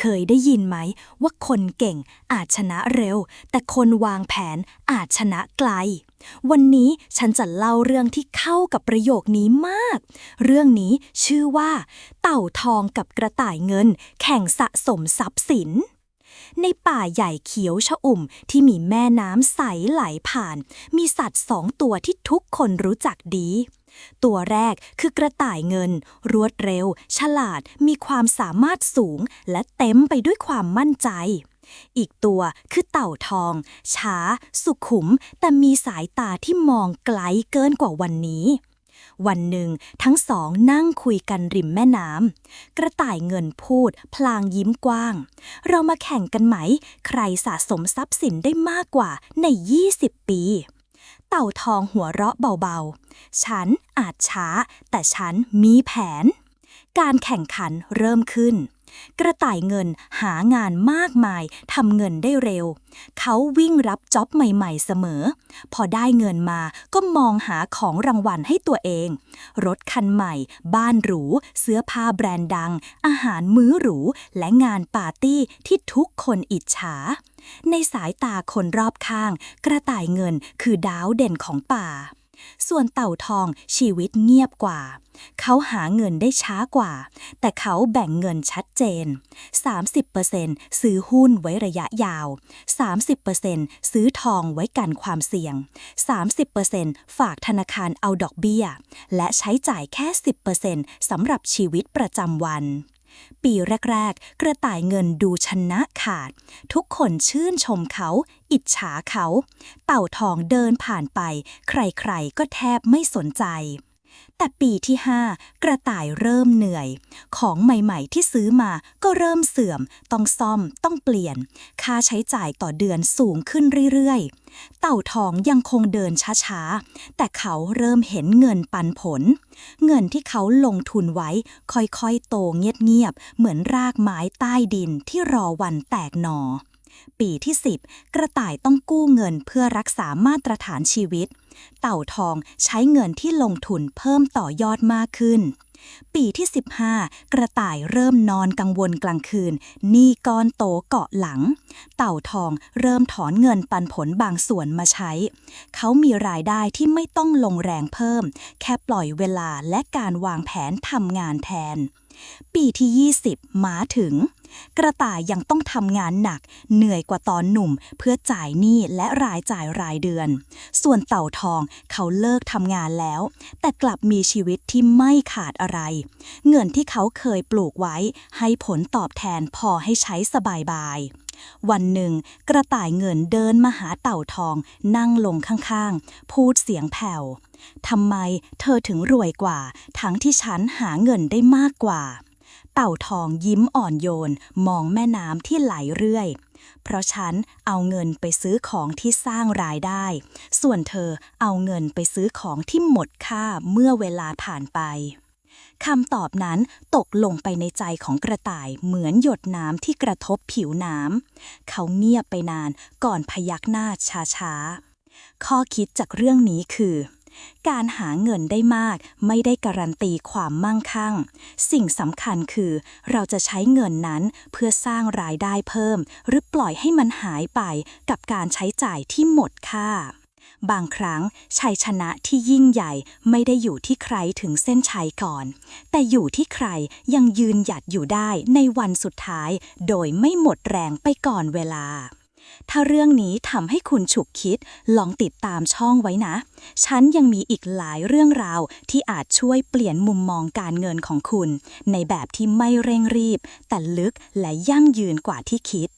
เคยได้ยินไหม ว่าคนเก่งอาจชนะเร็ว แต่คนวางแผนอาจชนะไกล วันนี้ฉันจะเล่าเรื่องที่เข้ากับประโยคนี้มาก เรื่องนี้ชื่อว่า เต่าทองกับกระต่ายเงิน แข่งสะสมทรัพย์สินในป่าใหญ่เขียวชอุ่มที่มีแม่น้ำใสไหลผ่าน มีสัตว์สองตัวที่ทุกคนรู้จักดี ตัวแรกคือกระต่ายเงิน รวดเร็ว ฉลาด มีความสามารถสูง และเต็มไปด้วยความมั่นใจ อีกตัวคือเต่าทอง ช้า สุขุม แต่มีสายตาที่มองไกลเกินกว่าวันนี้วันหนึ่งทั้งสองนั่งคุยกันริมแม่น้ำกระต่ายเงินพูด พลางยิ้มกว้าง เรามาแข่งกันไหม ใครสะสมทรัพย์สินได้มากกว่าใน 20 ปี เต่าทองหัวเราะเบาๆ ฉันอาจช้า แต่ฉันมีแผน การแข่งขันเริ่มขึ้น กระต่ายเงินหางานมากมายทำเงินได้เร็ว เขาวิ่งรับจ็อบใหม่ๆเสมอ พอได้เงินมาก็มองหาของรางวัลให้ตัวเอง รถคันใหม่ บ้านหรู เสื้อผ้าแบรนด์ดัง อาหารมื้อหรู และงานปาร์ตี้ที่ทุกคนอิจฉา ในสายตาคนรอบข้าง กระต่ายเงินคือดาวเด่นของป่า ส่วนเต่าทองชีวิตเงียบกว่า เขาหาเงินได้ช้ากว่า แต่เขาแบ่งเงินชัดเจน 30%ซื้อหุ้นไว้ระยะยาว 30%ซื้อทองไว้กันความเสี่ยง 30%ฝากธนาคารเอาดอกเบี้ย และใช้จ่ายแค่ 10%สำหรับชีวิตประจำวัน ปีแรก ๆ กระต่ายเงินดูชนะขาด ทุกคนชื่นชมเขา อิจฉาเขา เต่าทองเดินผ่านไป ใครๆ ก็แทบไม่สนใจ แต่ปีที่ 5 กระต่ายเริ่มเหนื่อย ของใหม่ๆ ที่ซื้อมาก็เริ่มเสื่อม ต้องซ่อม ต้องเปลี่ยน ค่าใช้จ่ายต่อเดือนสูงขึ้นเรื่อยๆ เต่าทองยังคงเดินช้าๆ แต่เขาเริ่มเห็นเงินปันผล เงินที่เขาลงทุนไว้ ค่อยๆ โตเงียบๆ เหมือนรากไม้ใต้ดินที่รอวันแตกหนอ ปีที่ 10 กระต่ายต้องกู้เงินเพื่อรักษามาตรฐานชีวิต เต่าทองใช้เงินที่ลงทุนเพิ่มต่อยอดมากขึ้น ปีที่ 15 กระต่ายเริ่มนอนกังวลกลางคืนหนี้ก้อนโตเกาะหลัง เต่าทองเริ่มถอนเงินปันผลบางส่วนมาใช้ เขามีรายได้ที่ไม่ต้องลงแรงเพิ่ม แค่ปล่อยเวลาและการวางแผนทำงานแทน ปีที่ 20 มาถึง กระต่ายยังต้องทำงานหนัก เหนื่อยกว่าตอนหนุ่ม เพื่อจ่ายหนี้และรายจ่ายรายเดือน ส่วนเต่าทองเขาเลิกทำงานแล้ว แต่กลับมีชีวิตที่ไม่ขาดอะไร เงินที่เขาเคยปลูกไว้ ให้ผลตอบแทนพอให้ใช้สบายบายๆวันหนึ่ง กระต่ายเงินเดินมาหาเต่าทอง นั่งลงข้างๆ พูดเสียงแผ่วทำไมเธอถึงรวยกว่า ทั้งที่ฉันหาเงินได้มากกว่า ต่าทองยิ้มอ่อนโยน มองแม่น้ำที่ไหลเรื่อย เพราะฉันเอาเงินไปซื้อของที่สร้างรายได้ ส่วนเธอเอาเงินไปซื้อของที่หมดค่าเมื่อเวลาผ่านไปคำตอบนั้นตกลงไปในใจของกระต่ายเหมือนหยดน้ำที่กระทบผิวน้ำ เขาเงียบไปนานก่อนพยักหน้าช้าๆ ข้อคิดจากเรื่องนี้คือ การหาเงินได้มาก ไม่ได้การันตีความมั่งคั่ง สิ่งสำคัญคือ เราจะใช้เงินนั้นเพื่อสร้างรายได้เพิ่ม หรือปล่อยให้มันหายไปกับการใช้จ่ายที่หมดค่า บางครั้งชัยชนะที่ยิ่งใหญ่ไม่ได้อยู่ที่ใครถึงเส้นชัยก่อน แต่อยู่ที่ใครยังยืนหยัดอยู่ได้ในวันสุดท้าย โดยไม่หมดแรงไปก่อนเวลา ถ้าเรื่องนี้ทำให้คุณฉุกคิด ลองติดตามช่องไว้นะ ฉันยังมีอีกหลายเรื่องราวที่อาจช่วยเปลี่ยนมุมมองการเงินของคุณ ในแบบที่ไม่เร่งรีบ แต่ลึกและยั่งยืนกว่าที่คิด